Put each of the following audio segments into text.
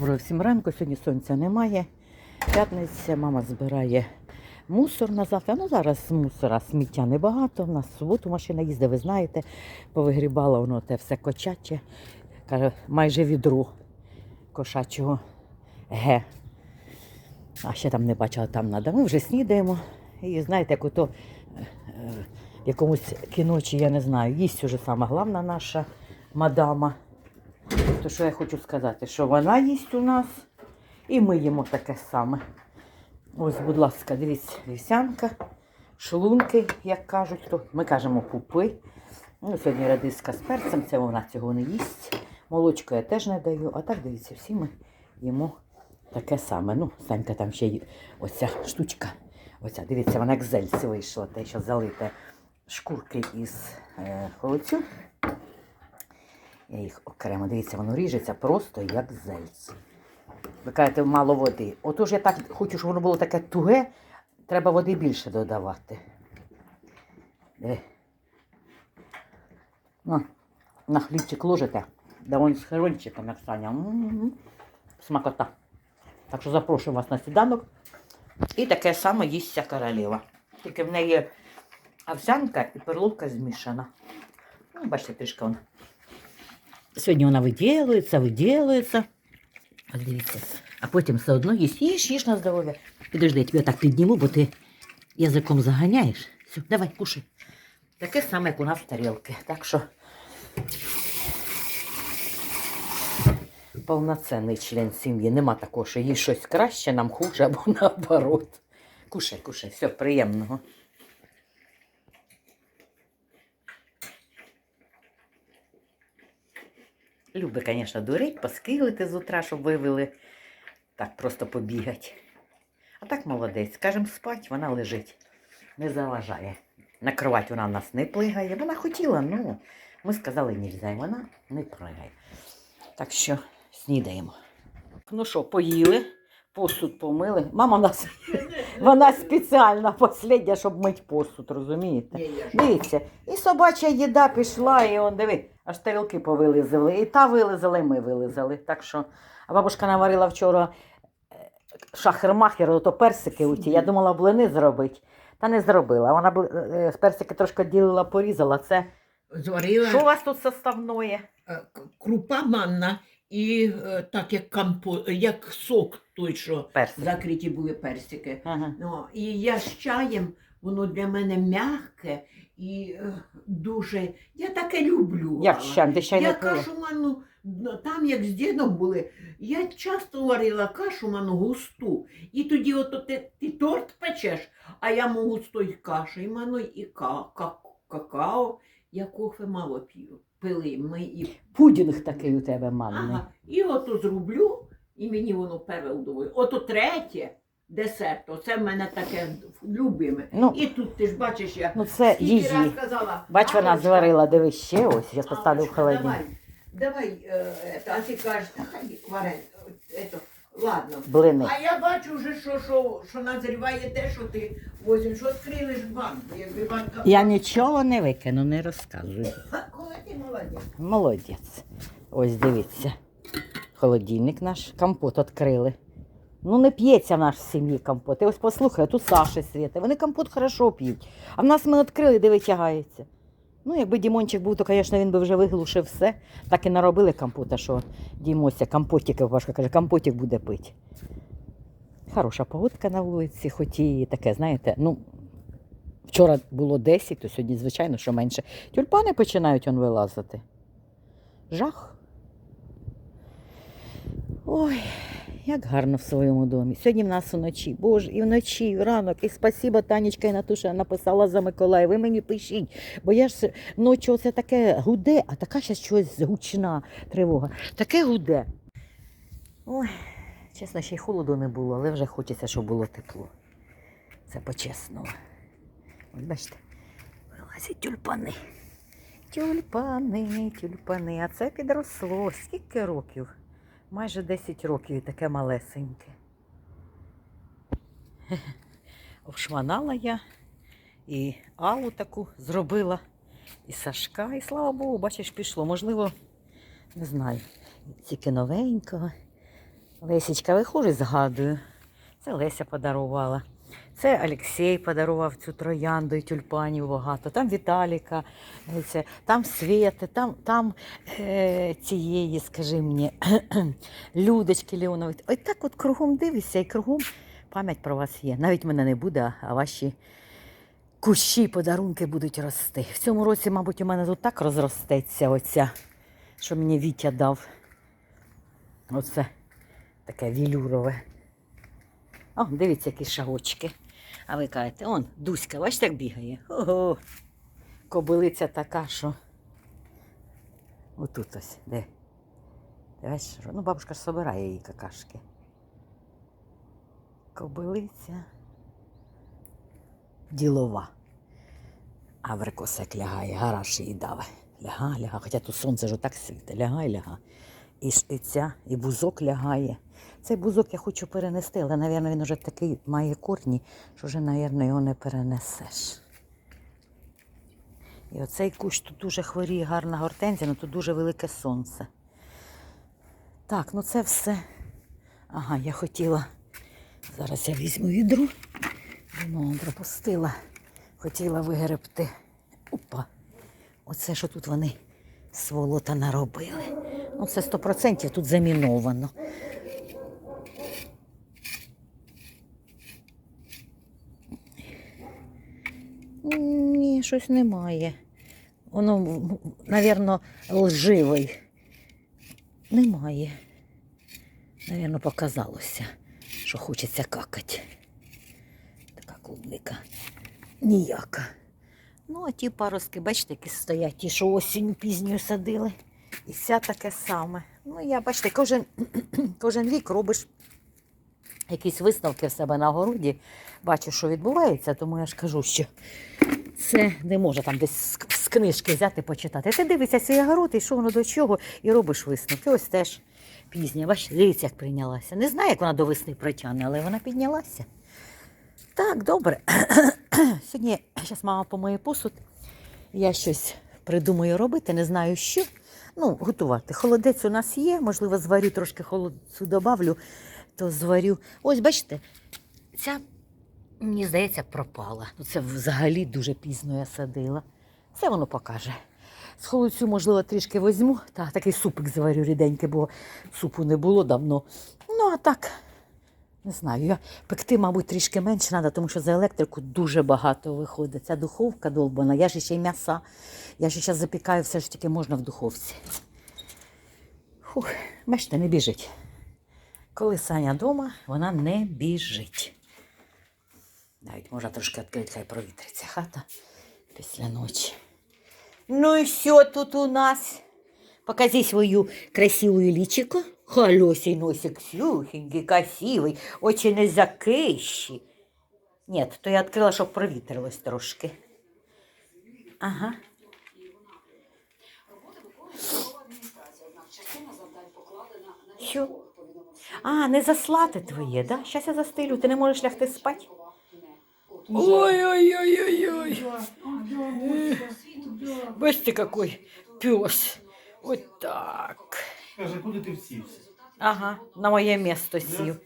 Доброго всім ранку, сьогодні сонця немає. П'ятниця, мама збирає мусор на завтра. Ну зараз мусора сміття небагато. У нас в суботу машина їздить, ви знаєте, повигрібала воно те все кочаче. Каже, майже відро кошачого ге. А ще там не бачила, там треба. Ми вже снідаємо. І знаєте, як ото е, е, в якомусь кіночі, я не знаю, їсть уже сама головна наша мадама. То що я хочу сказати, що вона їсть у нас, і ми їмо таке саме. Ось, будь ласка, дивіться, вівсянка, шлунки, як кажуть, то ми кажемо пупи. Ну, сьогодні радиска з перцем, це вона цього не їсть. Молочко я теж не даю. А так, дивіться, всі ми їмо таке саме. Ну, Санька там ще й оця штучка. Оця, дивіться, вона як зельце вийшла, те, що залите шкурки із е, холодцю. Я їх окремо, дивіться, воно ріжеться просто як зельце. Ви кажете, мало води. Отож я так хочу, щоб воно було таке туге, треба води більше додавати. Диви. Ну, на хлібчик ложите, да вон з херончиком, як Саня. М-м-м. Смакота. Так що запрошую вас на сніданок. І таке саме їсть ця королева. Тільки в неї овсянка і перловка змішана. Ну, бачите, трішки вона. Сьогодні вона виділується, виділується. Ось дивіться. А потім все одно їсть, їж, їж на здоров'я. Підожди, я тебе так підніму, бо ти язиком заганяєш. Все, давай, кушай. Таке саме, як у нас в тарілки. Так що повноцінний член сім'ї. Нема такого, що їй щось краще, нам хуже або наоборот. Кушай, кушай, все, приємного. Люби, звісно, дурить, поскилити з утра, щоб вивели. Так просто побігати. А так молодець. Скажем, спать, вона лежить, не заважає. На кровать вона в нас не плигає. Вона хотіла, ну ми сказали, нельзя, вона не пригає. Так що снідаємо. Ну що, поїли, посуд помили. Мама нас вона спеціальна последня, щоб мити посуд, розумієте? Дивіться, і собача їда пішла, і он диви, аж тарілки повилизали. І та вилизали, і ми вилизали. Так що, а бабушка наварила вчора е, шахер-махер, ото персики у ті. Я думала блини зробити. Та не зробила. Вона бл- е, з персики трошки ділила, порізала. Це Зварила що у вас тут составное? е, крупа манна і е, так як кампо, як сок той, що Персик. закриті були персики. Ага. Ну, і я з чаєм, воно для мене м'яке і е, дуже. Я таке люблю. Як ти ще не Я пила? кашу ману, ну, там як з дідом були, я часто варила кашу ману густу. І тоді ото ти, ти торт печеш, а я можу з тої каші, ману і ка, ка, какао. Я кофе мало п'ю. Пили ми і Пудінг такий у тебе манний. ага, і ото зроблю, і мені воно переудовує. Ото третє десерт, оце в мене таке любиме. Ну, І тут ти ж бачиш, я Ну це скільки їжі. раз казала. Бач, вона «Аллочка, зварила, диви ще ось, я поставлю в Аллочка, холодильник. Давай, давай, е, а ти кажеш, та хай варен, ето, ладно. Блини. А я бачу вже, що, що, що назріває те, що ти возьмеш, що банку, якби банка. Я нічого не викину, не розказую. Коли ти молодець. Молодець. Ось дивіться. Холодильник наш, компот відкрили. Ну, не п'ється в нашій сім'ї компот. І ось послухай, тут Саші світи. Вони компот хорошо п'ють. А в нас ми відкрили, де витягається. Ну, якби Дімончик був, то, звісно, він би вже виглушив все. Так і наробили компота, що Дімося, компотик, Пашка каже, компотик буде пити. Хороша погодка на вулиці, хоч і таке, знаєте, ну, вчора було 10, то сьогодні, звичайно, що менше. Тюльпани починають он вилазити. Жах. Ой, як гарно в своєму домі. Сьогодні в нас вночі. Боже, і вночі, і ранок. І спасіба Танечка і Натуша написала за Миколая. Ви мені пишіть. Бо я ж ночі оце таке гуде, а така ще щось гучна тривога. Таке гуде. Ой, чесно, ще й холоду не було, але вже хочеться, щоб було тепло. Це по-чесному. Ось бачите, вилазять тюльпани. Тюльпани, тюльпани. А це підросло. Скільки років? Майже 10 років і таке малесеньке. Обшманала я і Аллу таку зробила, і Сашка, і слава Богу, бачиш, пішло. Можливо, не знаю, тільки новенького. Лесічка виходить, згадую. Це Леся подарувала. Це Олексій подарував цю троянду і тюльпанів багато. Там Віталіка, там Свєти, там, там е, цієї, скажи мені, Людочки Леонової. Ось так от кругом дивишся і кругом пам'ять про вас є. Навіть мене не буде, а ваші кущі, подарунки будуть рости. В цьому році, мабуть, у мене тут так розростеться оця, що мені Вітя дав. Оце таке вілюрове. О, дивіться, які шагочки. А ви кажете, он, Дуська, бачите, як бігає. Ого. Кобилиця така, що. Отут ось, де. Що? Ну, бабушка ж собирає її какашки. Кобилиця. Ділова. А в рекосек лягає, гараж її даве. Ляга, ляга. Хоча тут сонце ж так світить. Ляга ляга. І, і ця, і бузок лягає. Цей бузок я хочу перенести, але, мабуть, він вже такий має корні, що вже, мабуть, його не перенесеш. І оцей кущ тут дуже хворіє, гарна гортензія, але тут дуже велике сонце. Так, ну це все. Ага, я хотіла. Зараз я візьму відру. Воно пропустила. Хотіла вигребти. Опа. Оце, що тут вони сволота наробили. Ну, це 100% тут заміновано. Щось немає. Воно, мабуть, лживий. Немає. Навірно, показалося, що хочеться какати. Така клубника. Ніяка. Ну, а ті паростки, бачите, які стоять, ті, що осінню пізньою садили. І ця таке саме. Ну, я, бачите, кожен, кожен рік робиш якісь висновки в себе на городі, бачу, що відбувається, тому я ж кажу, що це не може там десь з, книжки взяти почитати. Ти дивишся свій огород, і що воно до чого, і робиш висновки. Ось теж пізня. Бачиш, дивіться, як прийнялася. Не знаю, як вона до весни протягне, але вона піднялася. Так, добре. Сьогодні зараз мама помиє посуд. Я щось придумаю робити, не знаю що. Ну, готувати. Холодець у нас є, можливо, зварю трошки холодцю добавлю, то зварю. Ось, бачите, ця, мені здається, пропала. Ну, це взагалі дуже пізно я садила. Це воно покаже. З холодцю, можливо, трішки візьму, та такий супик зварю ріденький, бо супу не було давно. Ну, а так, не знаю, я пекти, мабуть, трішки менше треба, тому що за електрику дуже багато виходить. Ця духовка долбана, я ж ще й м'яса. Я ж зараз запікаю все ж таки можна в духовці. Фух, бачите, не біжить. Коли Саня вдома, вона не біжить. Навіть можна трошки відкрити, хай провітриться хата після ночі. Ну і що тут у нас? Покажи свою красивую личико. Холосий носик сюхенький, красивий, очі не закищі. Ні, то я відкрила, щоб провітрилось трошки. Ага. Що? А, не заслати твоє, да? Щас я застелю, ти не можеш лягти спати? Ой-ой-ой-ой-ой. Бачите, какой пес. Вот так. Каже, куди ти всівся? Ага, на моє місто сів.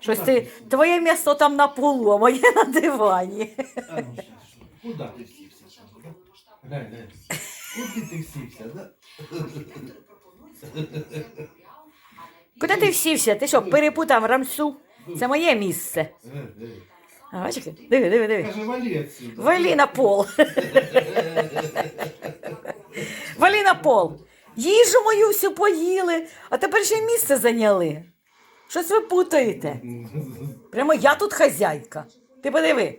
Щось ти, твоє місто там на полу, а моє на дивані. А ну щас, що? Куди ти всівся? каже, да? Глянь, глянь. Куди ти всівся, да? Куди ти всівся? Ти що, перепутав рамсу? Це моє місце. Е, е. А, бачиш, диви, диви, диви. Каже, валі отсюда. Валі на пол. Валі на пол. Їжу мою всю поїли, а тепер ще й місце зайняли. Щось ви путаєте. Прямо я тут хазяйка. Ти подиви.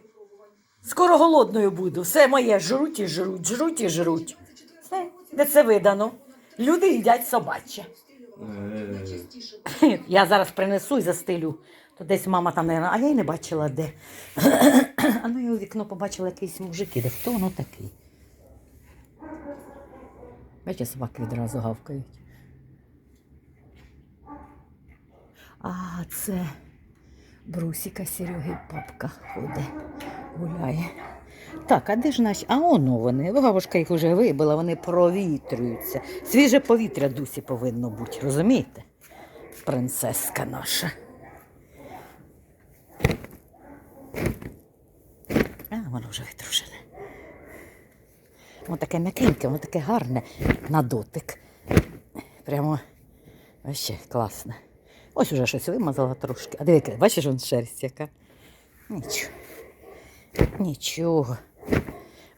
Скоро голодною буду. Все моє жруть і жруть, жруть і жруть. Все, де це видано. Люди їдять собаче. Е, Я зараз принесу і застелю. То десь мама там, наверное, а я й не бачила де. А ну я у вікно побачила якийсь мужик іде. Хто воно такий? Бачите, собаки відразу гавкають. А, це Брусіка Сереги папка ходить, гуляє. Так, а де ж наші? А воно вони. Бабушка їх вже вибила, вони провітрюються. Свіже повітря дусі повинно бути, розумієте? принцеска наша. А, воно вже витрушене. Воно таке м'якеньке, воно таке гарне на дотик. Прямо вообще класне. Ось уже щось вимазала трошки. А диви, бачиш, вон шерсть яка. Нічого. Нічого.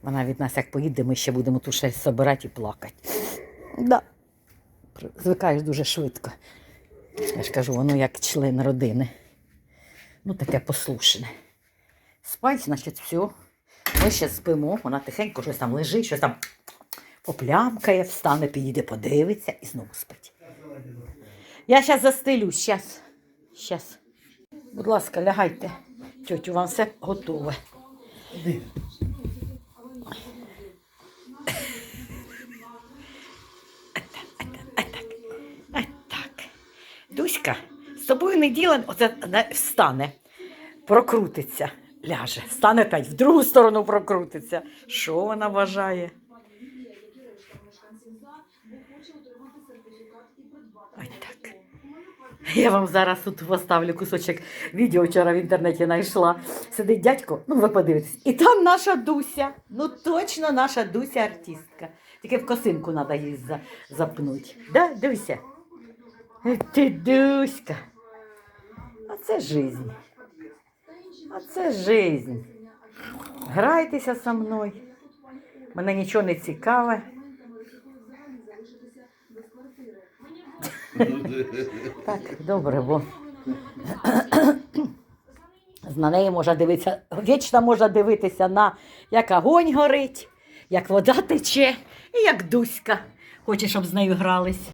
Вона від нас як поїде, ми ще будемо ту шерсть собирати і плакати. Да. Звикаєш дуже швидко. Я ж кажу, воно як член родини. Ну, таке послушне. Спать, значить, все. Ми ще спимо, вона тихенько щось там лежить, щось там поплямкає, встане, підійде, подивиться і знову спить. Я зараз застелю, зараз. Зараз. Будь ласка, лягайте. Тьотю, вам все готове. Дуська, з тобою не ділен, оце встане, прокрутиться, ляже, стане опять в другу сторону прокрутиться. Що вона вважає? Я вам зараз тут поставлю кусочок відео вчора в інтернеті знайшла. Сидить дядько, ну ви подивитесь. І там наша Дуся. Ну точно наша Дуся артистка. Тільки в косинку треба її запнути. Да, Дуся? Ти Дуська. А це жизнь. А це жизнь. Грайтеся со мною. Мене нічого не цікаве. Так, добре, бо на неї можна дивитися, вічно можна дивитися на як огонь горить, як вода тече і як Дуська. Хоче, щоб з нею грались.